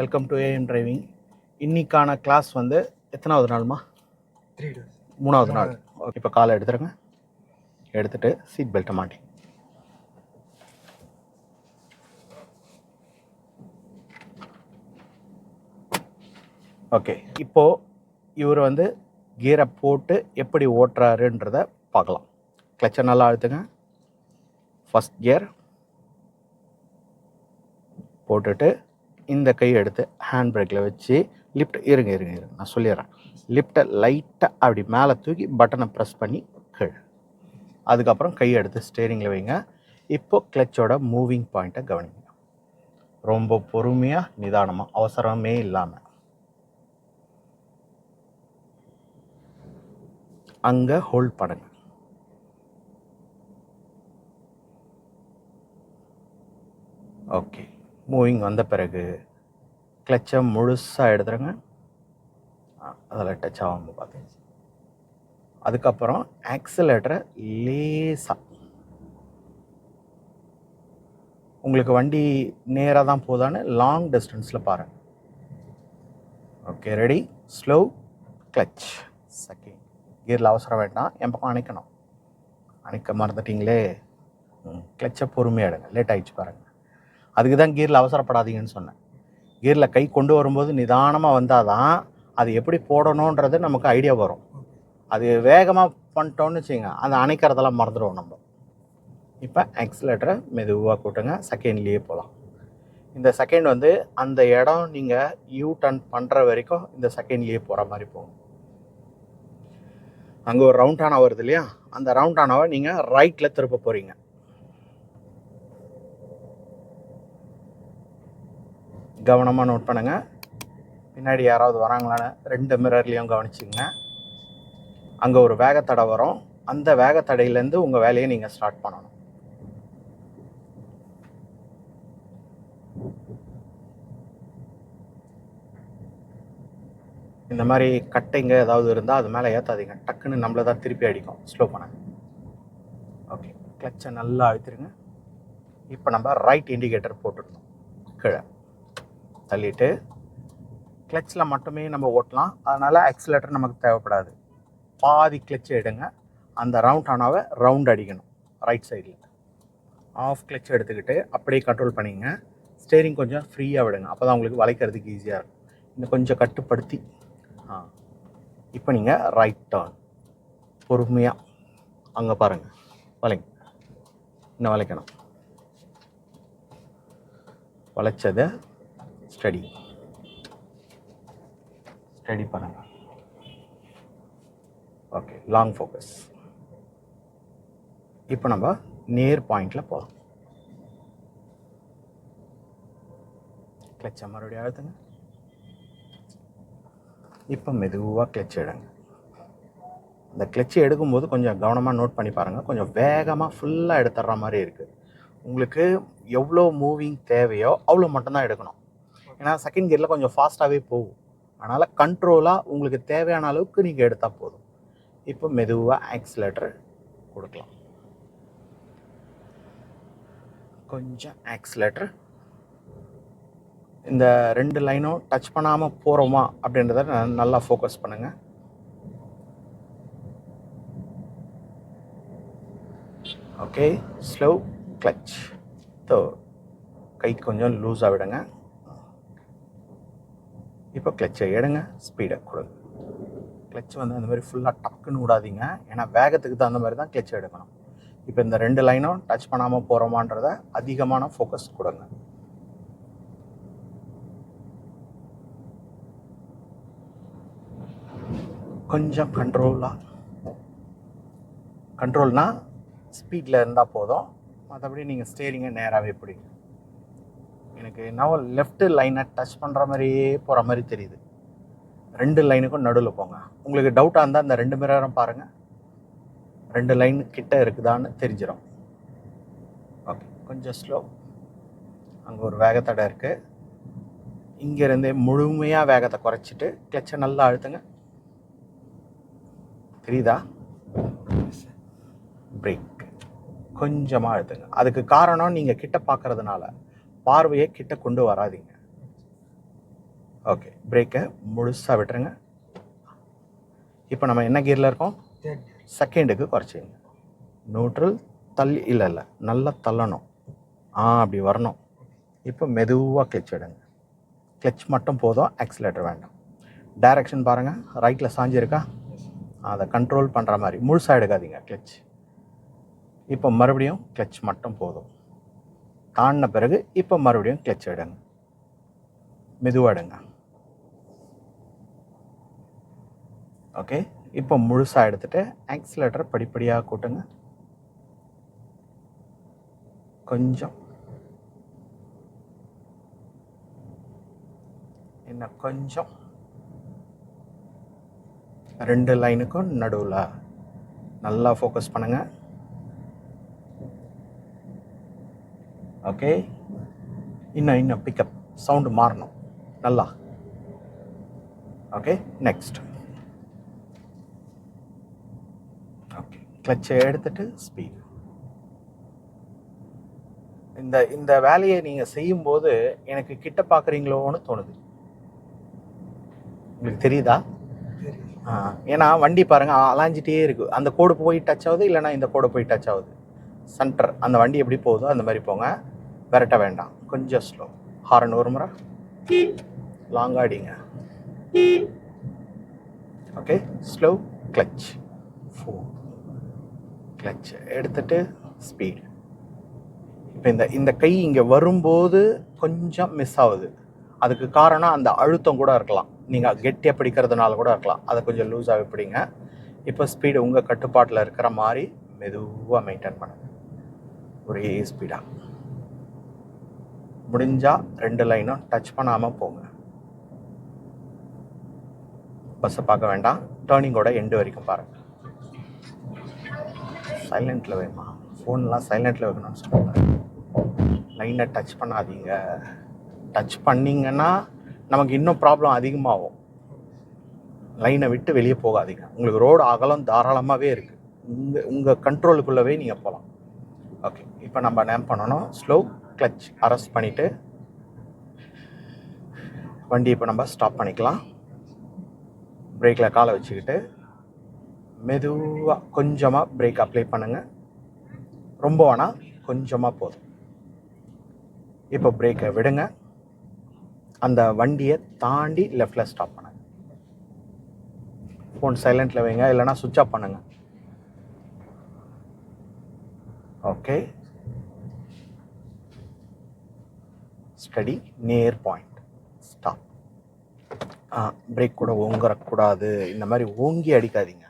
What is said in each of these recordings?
Welcome to AM driving இன்னைக்கான class வந்து எத்தனாவது நாள்மா? த்ரீ டேஸ் மூணாவது நாள். இப்போ காலை எடுத்துருங்க. எடுத்துட்டு சீட் பெல்ட்டை மாட்டி. ஓகே இப்போ இவர் வந்து கியரை போட்டு எப்படி ஓட்டுறாருன்றத பார்க்கலாம். கிளச்சை நல்லா அழுத்துங்க. ஃபஸ்ட் கியர் போட்டுட்டு இந்த கையை எடுத்து ஹேண்ட் பிரேக்கில் வச்சு லிஃப்ட் இருங்க இருங்க இருங்க. நான் சொல்லிடுறேன். லிஃப்ட்டை லைட்டாக அப்படி மேலே தூக்கி பட்டனை ப்ரெஸ் பண்ணி கீழ். அதுக்கப்புறம் கையை எடுத்து ஸ்டேரிங்கில் வைங்க. இப்போது கிளச்சோட மூவிங் பாயிண்ட்டை கவனிங்க. ரொம்ப பொறுமையாக நிதானமாக அவசரமே இல்லாமல் அங்கே ஹோல்ட் பண்ணுங்க. ஓகே மூவிங் வந்த பிறகு கிளச்சை முழுசாக எடுத்துருங்க. அதில் டச் ஆகாமல் பார்த்து அதுக்கப்புறம் ஆக்சிலேட்டரை லேசாக உங்களுக்கு வண்டி நேராக தான் போதான்னு லாங் டிஸ்டன்ஸில் பாருங்கள் okay ready slow clutch second கியரில் அவசரம் வேண்டாம். என் பக்கம் அணைக்கணும். அணைக்க மறந்துட்டிங்களே. கிளச்சை பொறுமையாக எடுங்க. லேட் ஆகிடுச்சு பாருங்கள் அதுக்கு தான் கீரில் அவசரப்படாதீங்கன்னு சொன்னேன். கீரில் கை கொண்டு வரும்போது நிதானமாக வந்தால் தான் அது எப்படி போடணுன்றது நமக்கு ஐடியா வரும். அது வேகமாக பண்ணிட்டோன்னு வச்சுங்க அந்த அணைக்கிறதெல்லாம் மறந்துடுவோம் நம்ம. இப்போ ஆக்சிலேட்டரை மெதுவாக கூட்டுங்க செகண்ட்லேயே போகலாம் இந்த செகண்ட் வந்து அந்த இடம் நீங்கள் யூ டர்ன் பண்ணுற வரைக்கும் இந்த செகண்ட்லேயே போகிற மாதிரி போகும். அங்கே ஒரு ரவுண்ட் வருது இல்லையா? அந்த ரவுண்டானவை நீங்கள் ரைட்டில் திருப்ப போகிறீங்க கவனமாக நோட் பண்ணுங்கள் பின்னாடி யாராவது வராங்களான்னு ரெண்டு மிரர்லேயும் கவனிச்சிங்க அங்கே ஒரு வேகத்தடை வரும். அந்த வேகத்தடையிலேருந்து உங்கள் வேலையை நீங்கள் ஸ்டார்ட் பண்ணணும். இந்த மாதிரி கட்டைங்க ஏதாவது இருந்தால் அது மேலே ஏற்றாதீங்க டக்குன்னு நம்மளை தான் திருப்பி அடிக்கும். ஸ்லோ பண்ணுங்க. ஓகே கிளச்சை நல்லா அழுத்திருங்க. இப்போ நம்ம ரைட் இண்டிகேட்டர் போட்டுருந்தோம் கீழே. தள்ளிட்டு கிளச்சில் மட்டுமே நம்ம ஓட்டலாம். அதனால் ஆக்சிலேட்டர் நமக்கு தேவைப்படாது. பாதி கிளச்சை எடுங்க. அந்த ரவுண்ட் ஆனாவை ரவுண்ட் அடிக்கணும். ரைட் சைடில் ஆஃப் கிளச் எடுத்துக்கிட்டு அப்படியே கண்ட்ரோல் பண்ணிங்க. ஸ்டேரிங் கொஞ்சம் ஃப்ரீயாக விடுங்க. அப்போ தான் உங்களுக்கு வளைக்கிறதுக்கு ஈஸியாக இருக்கும். இன்னும் கொஞ்சம் கட்டுப்படுத்தி. ஆ. இப்போ நீங்கள் ரைட் டர்ன் பொறுமையாக அங்கே பாருங்கள் வளைங்க. இன்னும் வளைக்கணும். வளைச்சதை ஸ்டடி ஸ்டடி பண்ணுங்கள் ஓகே லாங் ஃபோக்கஸ் இப்போ நம்ம நேர் பாயிண்டில் போகலாம் கிளச்சை மறுபடியும் அழுத்துங்க. இப்போ மெதுவாக கிளச் எடுங்க. இந்த கிளச்சு எடுக்கும்போது கொஞ்சம் கவனமாக நோட் பண்ணி பாருங்கள் கொஞ்சம் வேகமாக ஃபுல்லாக எடுத்துடுற மாதிரி இருக்குது உங்களுக்கு எவ்வளோ மூவிங் தேவையோ அவ்வளோ மட்டும்தான் எடுக்கணும். ஏன்னா செகண்ட் கியரில் கொஞ்சம் ஃபாஸ்ட்டாகவே போகும். அதனால் கண்ட்ரோலாக உங்களுக்கு தேவையான அளவுக்கு நீங்கள் எடுத்தால் போதும். இப்போ மெதுவாக ஆக்சிலேட்டர் கொடுக்கலாம். கொஞ்சம் ஆக்சிலேட்டர் இந்த ரெண்டு லைனும் டச் பண்ணாமல் போகிறோமா அப்படின்றத நல்லா ஃபோக்கஸ் பண்ணுங்கள் ஓகே ஸ்லோ கிளச் தோ கை கொஞ்சம் லூஸாக விடுங்க. இப்போ கிளச்சை எடுங்க ஸ்பீடை கொடுங்க கிளச் வந்து அந்த மாதிரி ஃபுல்லாக டக்குன்னு விடாதீங்க. ஏன்னா வேகத்துக்கு தகுந்த மாதிரி தான் கிளச்சை எடுக்கணும். இப்போ இந்த ரெண்டு லைனும் டச் பண்ணாமல் போகிறோமான்றத அதிகமான ஃபோக்கஸ் கொடுங்க. கொஞ்சம் கண்ட்ரோலாக கண்ட்ரோல்னால் ஸ்பீடில் இருந்தால் போதும். மற்றபடி நீங்கள் ஸ்டேரிங்கை நேராகவே பிடிங்க. எனக்கு என்னவோ லெஃப்ட் லைனை டச் பண்ணுற மாதிரியே போகிற மாதிரி தெரியுது. ரெண்டு லைனுக்கும் நடுவில் போங்க. உங்களுக்கு டவுட்டாக இருந்தால் அந்த ரெண்டு மிரரும் பாருங்கள் ரெண்டு லைன் கிட்ட இருக்குதான்னு தெரிஞ்சிடும் ஓகே கொஞ்சம் ஸ்லோ அங்கே ஒரு வேகத்தடை இருக்குது இங்கேருந்தே முழுமையாக வேகத்தை குறைச்சிட்டு கிளச்சை நல்லா அழுத்துங்க. தெரியுதா பிரேக் கொஞ்சமாக அழுத்துங்க. அதுக்கு காரணம் நீங்கள் கிட்ட பார்க்கறதுனால பார்வையை கிட்ட கொண்டு வராதீங்க. ஓகே பிரேக்கை முழுசாக விட்டுருங்க. இப்போ நம்ம என்ன கியரில் இருக்கோம்? செகண்டுக்கு குறைச்சிங்க நியூட்ரல் தள்ளி இல்லை இல்லை நல்லா தள்ளணும். ஆ அப்படி வரணும். இப்போ மெதுவாக கிளச் விடுங்க கிளச் மட்டும் போதும் ஆக்சிலேட்டர் வேண்டாம். டைரக்ஷன் பாருங்கள் ரைட்டில் சாஞ்சிருக்கா அதை கண்ட்ரோல் பண்ணுற மாதிரி முழுசாக எடுக்காதீங்க கிளச் இப்போ மறுபடியும் கிளச் மட்டும் போதும். தாண்டின பிறகு இப்போ மறுபடியும் கிளச் எடுங்க. மெதுவாக எடுங்க. ஓகே இப்போ முழுசாக எடுத்துட்டு ஆக்சிலேட்டரை படிப்படியாக கூட்டுங்க. கொஞ்சம். இன்னும் கொஞ்சம். ரெண்டு லைனுக்கும் நடுவில் நல்லா ஃபோக்கஸ் பண்ணுங்கள் ஓகே? இன்னும் இன்னும் பிக்கப் சவுண்டு மாறணும். நல்லா. ஓகே நெக்ஸ்ட் ஓகே கிளச்சை எடுத்துட்டு ஸ்பீட் இந்த இந்த வேலையை நீங்கள் செய்யும்போது எனக்கு கிட்ட பார்க்குறீங்களோன்னு தோணுது. உங்களுக்கு தெரியுதா? ஏன்னா வண்டி பாருங்க அலாஞ்சிட்டே இருக்கு. அந்த கோடு போய் டச் ஆகுது இல்லைன்னா இந்த கோடு போய் டச் ஆகுது. சென்டர் அந்த வண்டி எப்படி போகுதோ அந்த மாதிரி போங்க. விரட்ட வேண்டாம். கொஞ்சம் ஸ்லோ ஹாரன் ஒரு முறை. லாங்காக அடிங்க okay slow clutch four clutch எடுத்துட்டு ஸ்பீட் இப்போ இந்த இந்த கை இங்கே வரும்போது கொஞ்சம் மிஸ் ஆகுது. அதுக்கு காரணம் அந்த அழுத்தம் கூட இருக்கலாம். நீங்கள் கெட்டியாக பிடிக்கிறதுனால கூட இருக்கலாம். அதை கொஞ்சம் லூஸாக பிடிங்க. இப்போ ஸ்பீடு உங்கள் கட்டுப்பாட்டில் இருக்கிற மாதிரி மெதுவாக மெயின்டைன் பண்ணுங்கள் ஒரே ஸ்பீடாக முடிஞ்சால் ரெண்டு லைனும் டச் பண்ணாமல் போங்க. பஸ்ஸை பார்க்க வேண்டாம். டேர்னிங்கோட எண்டு வரைக்கும் பாருங்கள் சைலண்ட்டில் வேணுமா? ஃபோன்லாம் சைலண்ட்டில் வைக்கணும்னு சொல்லுங்கள் லைனை டச் பண்ணாதீங்க. டச் பண்ணிங்கன்னா நமக்கு இன்னும் ப்ராப்ளம் அதிகமாகும். லைனை விட்டு வெளியே போகாதீங்க. உங்களுக்கு ரோடு அகலம் தாராளமாகவே இருக்குது உங்கள் உங்கள் கண்ட்ரோலுக்குள்ளவே நீங்கள் போகலாம் ஓகே இப்போ நம்ம என்ன பண்ணணும். ஸ்லோ கிளச் அரெஸ்ட் பண்ணிவிட்டு வண்டி இப்போ நம்ம ஸ்டாப் பண்ணிக்கலாம். பிரேக்கில் காலை வச்சுக்கிட்டு மெதுவாக கொஞ்சமாக பிரேக் அப்ளை பண்ணுங்கள் ரொம்ப வேணால் கொஞ்சமாக போதும். இப்போ பிரேக்கை விடுங்க. அந்த வண்டியை தாண்டி லெஃப்டில் ஸ்டாப் பண்ணுங்கள் ஃபோன் சைலண்ட்டில் வைங்க இல்லைன்னா சுவிட்ச் ஆஃப் பண்ணுங்கள் okay steady near point stop brake கூட ஓங்கறக்கூடாது. இந்த மாதிரி ஓங்கி அடிக்காதீங்க.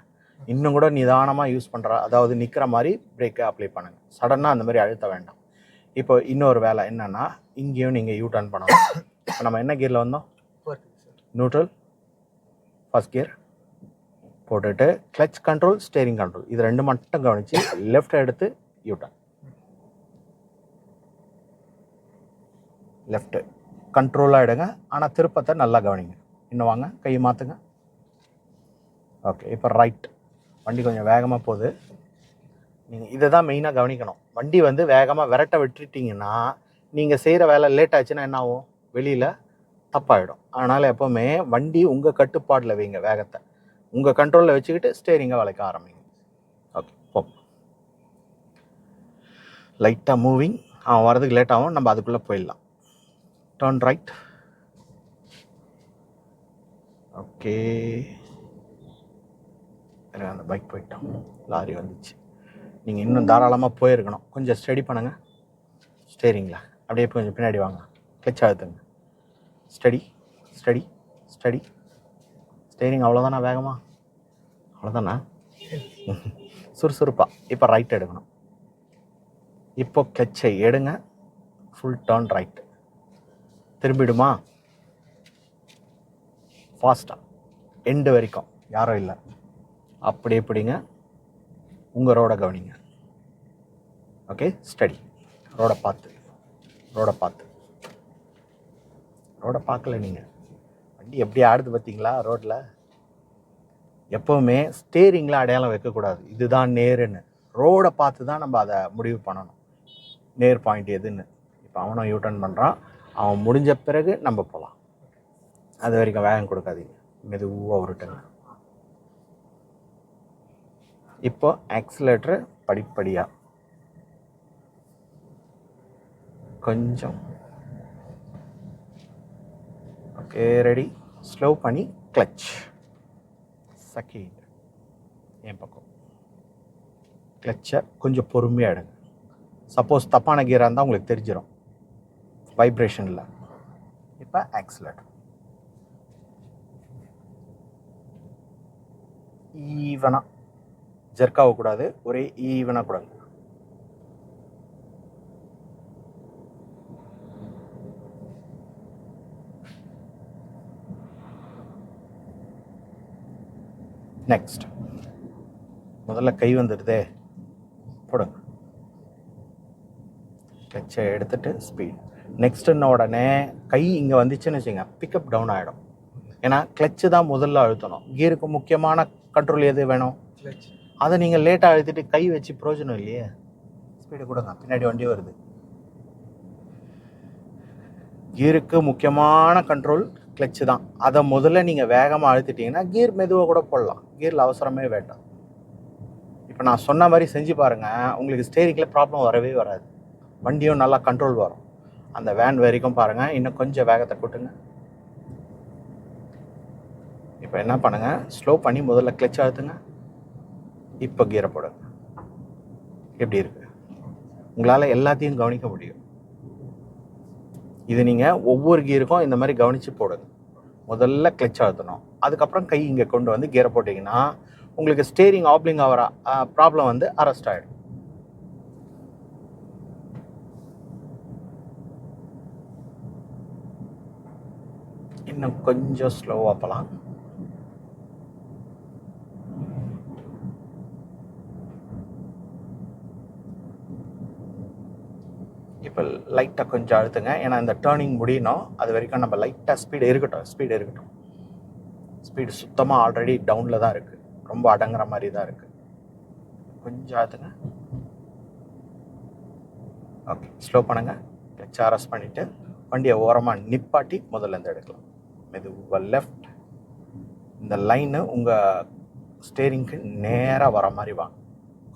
இன்னும் கூட நிதானமாக யூஸ் பண்ணுற அதாவது நிற்கிற மாதிரி பிரேக்கை அப்ளை பண்ணுங்கள் சடனாக அந்த மாதிரி அழுத்த வேண்டாம். இப்போ இன்னொரு வேலை என்னென்னா இங்கேயும் நீங்கள் யூ டர்ன் பண்ணணும். இப்போ நம்ம என்ன கியரில் வந்தோம்? நியூட்ரல் ஃபர்ஸ்ட் கியர் போட்டுட்டு கிளச் கண்ட்ரோல் ஸ்டேரிங் கண்ட்ரோல் இது ரெண்டு மட்டும் கவனித்து லெஃப்ட் எடுத்து யூ டர்ன் லெஃப்ட்டு கண்ட்ரோலாக எடுங்க. ஆனால் திருப்பத்தை நல்லா கவனிங்க. இன்னும் வாங்க. கையை மாற்றுங்க ஓகே இப்போ ரைட் வண்டி கொஞ்சம் வேகமாக போகுது. நீங்கள் இதை தான் மெயினாக கவனிக்கணும். வண்டி வந்து வேகமாக விரட்ட விட்டுட்டிங்கன்னா நீங்கள் செய்கிற வேலை லேட் ஆச்சுன்னா என்ன ஆகும்? வெளியில் தப்பாகிடும் அதனால் எப்போவுமே வண்டி உங்கள் கட்டுப்பாட்டில் வைங்க வேகத்தை. உங்கள் கண்ட்ரோலில் வச்சுக்கிட்டு ஸ்டேரிங்கை வளைக்க ஆரம்பிங்க. ஓகே போ. லைட்டாக மூவிங் அவன் வரதுக்கு லேட் ஆகும். நம்ம அதுக்குள்ளே போயிடலாம். டர்ன் ரைட் ஓகே அந்த பைக் போயிட்டோம் லாரி வந்துச்சு. நீங்கள் இன்னும் தாராளமாக போயிருக்கணும். கொஞ்சம் ஸ்டடி பண்ணுங்கள் ஸ்டேரிங்களா அப்படியே கொஞ்சம் பின்னாடி வாங்க. கிளச் அழுத்துங்க ஸ்டடி ஸ்டடி ஸ்டடி ஸ்டேரிங் அவ்வளோதானா வேகமா? அவ்வளோதானா சுறுசுறுப்பாக இப்போ ரைட் எடுக்கணும். இப்போ கிளச்சை எடுங்க. ஃபுல் டர்ன் ரைட் திரும்பிடுமா? ஃபாஸ்ட்டாக எண்டு வரைக்கும். யாரும் இல்லை. அப்படி எப்படிங்க? உங்கள் ரோடை கவனிங்க. ஓகே ஸ்டடி ரோடை பார்த்து. ரோடை பார்த்து. ரோடை பார்க்கல நீங்கள் வண்டி எப்படி ஆடுது பார்த்தீங்களா ரோட்டில் எப்போவுமே ஸ்டேரிங்கில் அடையாளம் வைக்கக்கூடாது. இதுதான் நேருன்னு. ரோடை பார்த்து தான் நம்ம அதை முடிவு பண்ணணும். நேர் பாயிண்ட் எதுன்னு. இப்போ அவனும் யூ டர்ன் பண்ணுறான் அவன் முடிஞ்ச பிறகு நம்ம போகலாம் அது வரைக்கும் வேகம் கொடுக்காதீங்க. மெதுவாக உருட்டுங்க. இப்போ ஆக்சிலேட்டரு படிப்படியாக கொஞ்சம். ஓகே ரெடி ஸ்லோ பண்ணி கிளச் செகண்ட் என் பக்கம். கிளச்சை கொஞ்சம் பொறுமையாக எடுங்க. சப்போஸ் தப்பான கீராக இருந்தால் உங்களுக்கு தெரிஞ்சிடும் வைப்ரேஷனில் இப்போ ஆக்சிலேட்டர் ஈவனாக ஜெர்க் ஆகக்கூடாது ஒரே ஈவனாக கொடுங்க நெக்ஸ்ட் முதல்ல கை வந்துடுதே. போடுங்க. கிளச்சை எடுத்துட்டு ஸ்பீட் நெக்ஸ்ட்டுன்ன உடனே கை இங்கே வந்துச்சுன்னு வச்சுங்க பிக்கப் டவுன் ஆகிடும் ஏன்னா கிளச்சு தான் முதல்ல அழுத்தணும். கியருக்கு முக்கியமான கண்ட்ரோல் எது வேணும்? அதை நீங்கள் லேட்டாக அழுத்திட்டு கை வச்சு பிரயோஜனம் இல்லையே? ஸ்பீடு கொடுங்க பின்னாடி வண்டி வருது. கியருக்கு முக்கியமான கண்ட்ரோல் கிளச்சு தான். அதை முதல்ல நீங்கள் வேகமாக அழுத்திட்டீங்கன்னா கியர் மெதுவாக கூட போடலாம். கியரில் அவசரமே வேண்டாம். இப்போ நான் சொன்ன மாதிரி செஞ்சு பாருங்கள் உங்களுக்கு ஸ்டேரிங்கில் ப்ராப்ளம் வரவே வராது. வண்டியும் நல்லா கண்ட்ரோல் வரும். அந்த வேன் வரைக்கும் பாருங்கள் இன்னும் கொஞ்சம் வேகத்தை கூட்டுங்க. இப்போ என்ன பண்ணுங்கள் ஸ்லோ பண்ணி முதல்ல கிளச் அழுத்துங்க இப்போ கீரை போடுங்க. எப்படி இருக்கு? உங்களால் எல்லாத்தையும் கவனிக்க முடியும். இது நீங்கள் ஒவ்வொரு கீருக்கும் இந்த மாதிரி கவனித்து போடுங்க. முதல்ல கிளச் அழுத்தணும் அதுக்கப்புறம் கை இங்கே கொண்டு வந்து கீரை போட்டிங்கன்னா உங்களுக்கு ஸ்டேரிங் ஆப்லிங் ஆகிற ப்ராப்ளம் வந்து அரெஸ்ட் ஆகிடும் இன்னும் கொஞ்சம் ஸ்லோவாக போகலாம் இப்போ லைட்டாக கொஞ்சம் அழுத்துங்க. ஏன்னா இந்த டேர்னிங் முடியணும். அது வரைக்கும் நம்ம லைட்டாக ஸ்பீடு இருக்கட்டும். ஸ்பீடு இருக்கட்டும். ஸ்பீடு சுத்தமாக ஆல்ரெடி டவுனில் தான் இருக்குது ரொம்ப அடங்குற மாதிரி தான் இருக்குது கொஞ்சம் அழுத்துங்க. ஓகே ஸ்லோ பண்ணுங்கள் ஹெச்ஆர்எஸ் அரெஸ்ட் பண்ணிவிட்டு வண்டியை ஓரமாக நிப்பாட்டி முதல்ல இருந்து எடுக்கலாம். மெதுவாக லெஃப்ட் இந்த லைனு உங்கள் ஸ்டேரிங்க்கு நேராக வர மாதிரி வாங்க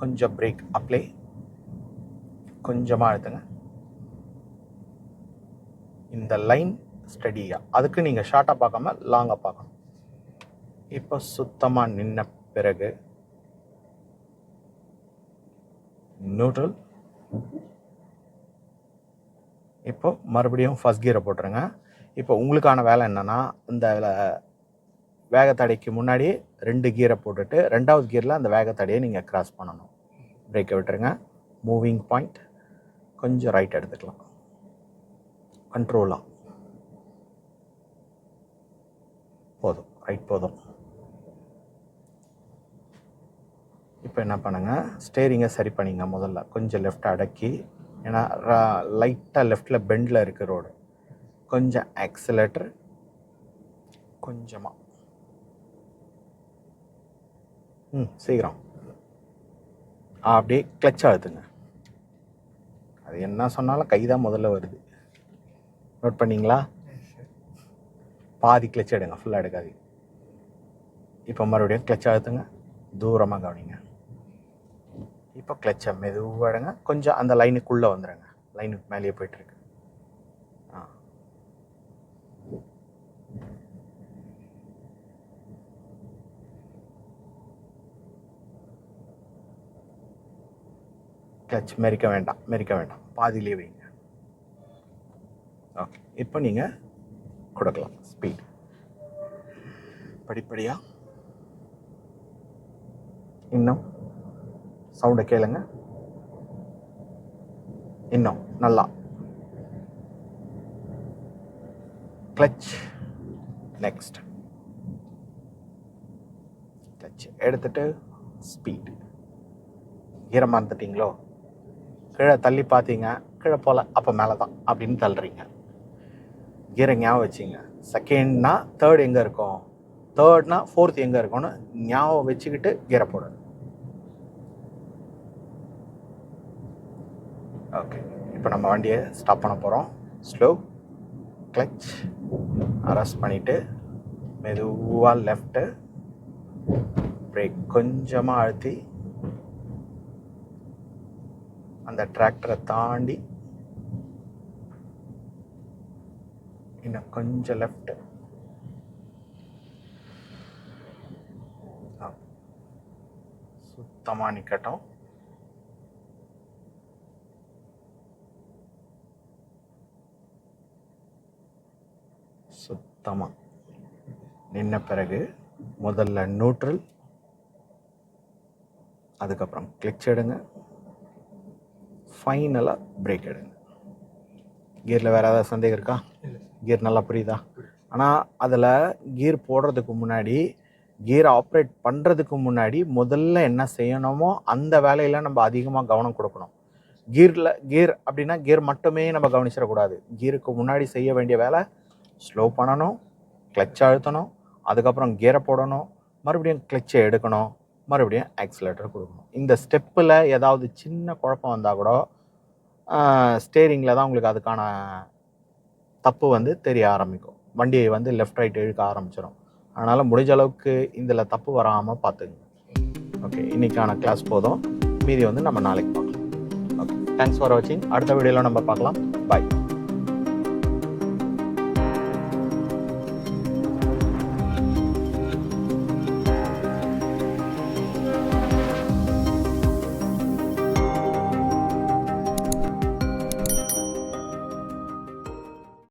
கொஞ்சம் பிரேக் அப்ளை கொஞ்சமாக அழுத்துங்க இந்த லைன் ஸ்டடியாக அதுக்கு நீங்கள் ஷார்ட்டாக பார்க்காம லாங்காக பார்க்கணும். இப்போ சுத்தமாக நின்ன பிறகு நியூட்ரல் இப்போ மறுபடியும் ஃபஸ்ட் கியரை போட்டுருங்க. இப்போ உங்களுக்கான வேலை என்னென்னா இந்த வேகத்தடைக்கு முன்னாடி ரெண்டு கியரை போட்டுட்டு ரெண்டாவது கீரில் அந்த வேகத்தடையை நீங்கள் கிராஸ் பண்ணணும். பிரேக்கை விட்டுருங்க. மூவிங் பாயிண்ட் கொஞ்சம் ரைட் எடுத்துக்கலாம். கண்ட்ரோலாக போதும். ரைட் போதும். இப்போ என்ன பண்ணுங்கள் ஸ்டேரிங்கை சரி பண்ணிங்க முதல்ல. கொஞ்சம் லெஃப்ட் அடக்கி. ஏன்னா லைட்டாக லெஃப்டில் பெண்டில் இருக்குது ரோடு கொஞ்சம் ஆக்சிலேட்டர் கொஞ்சமாக ம் சீக்கிரம். அப்படியே கிளச் அழுத்துங்க அது என்ன சொன்னாலும் கை தான் முதல்ல வருது. நோட் பண்ணிங்களா? பாதி கிளச் எடுங்க ஃபுல்லாக எடுக்காது இப்போ மறுபடியும் கிளச் அழுத்துங்க தூரமாக கவனிங்க. இப்போ கிளச்சை மெதுவாக எடுங்க. கொஞ்சம் அந்த லைனுக்குள்ளே வந்துடுங்க லைனுக்கு மேலேயே போயிட்டுருக்கு ஆ கிளச் மெரிக்க வேண்டாம் மெரிக்க வேண்டாம். பாதியிலே வைங்க. ஓகே இப்போ நீங்கள் கொடுக்கலாம். ஸ்பீட் படிப்படியாக இன்னும். சவுண்டை கேளுங்க. இன்னும். நல்லா. கிளச் நெக்ஸ்ட் கிளச் எடுத்துட்டு ஸ்பீட் ஈரமாக மறந்துட்டீங்களோ கீழே தள்ளி பார்த்தீங்க கீழே போல அப்போ மேலே தான் அப்படின்னு தள்ளுறீங்க. கீரை ஞாபகம் வச்சுங்க. செகண்ட்னா தேர்ட் எங்கே இருக்கும்? தேர்ட்னா ஃபோர்த் எங்கே இருக்கும்னு ஞாபகம் வச்சுக்கிட்டு கீரை போடணும் ஓகே இப்போ நம்ம வண்டியை ஸ்டாப் பண்ண போகிறோம் ஸ்லோ கிளச் அரெஸ்ட் பண்ணிவிட்டு மெதுவாக லெஃப்ட்டு பிரேக் கொஞ்சமாக அழுத்தி அந்த டிராக்டரை தாண்டி இன்னும் கொஞ்சம் லெஃப்ட் சுத்தமாக நிற்கட்டும் சுத்தமாக நின்ன பிறகு முதல்ல நியூட்ரல் அதுக்கப்புறம் கிளிக் எடுங்க. ஃபைனலாக பிரேக் எடுங்க. கியரில் வேறு ஏதாவது சந்தேகம் இருக்கா? கியர் நல்லா புரியுதா? ஆனால் அதில் கியர் போடுறதுக்கு முன்னாடி கியர் ஆப்ரேட் பண்ணுறதுக்கு முன்னாடி முதல்ல என்ன செய்யணுமோ அந்த வேலையில் நம்ம அதிகமாக கவனம் கொடுக்கணும். கியரில் கியர் அப்படின்னா கியர் மட்டுமே நம்ம கவனிச்சிடக்கூடாது. கியருக்கு முன்னாடி செய்ய வேண்டிய வேலை ஸ்லோ பண்ணணும் கிளச் அழுத்தணும் அதுக்கப்புறம் கியரை போடணும் மறுபடியும் கிளச்சை எடுக்கணும். மறுபடியும் ஆக்சிலேட்டர் கொடுக்கணும். இந்த ஸ்டெப்பில் ஏதாவது சின்ன குழப்பம் வந்தால் கூட ஸ்டேரிங்கில் தான் உங்களுக்கு அதுக்கான தப்பு வந்து தெரிய ஆரம்பிக்கும். வண்டியை வந்து லெஃப்ட் ரைட் இழுக்க ஆரம்பிச்சிடும் அதனால் முடிஞ்ச அளவுக்கு இதில் தப்பு வராமல் பார்த்துங்க ஓகே இன்றைக்கான கிளாஸ் போதும். மீதி வந்து நம்ம நாளைக்கு பார்க்கலாம். ஓகே தேங்க்ஸ் ஃபார் வாட்சிங் அடுத்த வீடியோவில் நம்ம பார்க்கலாம். பாய்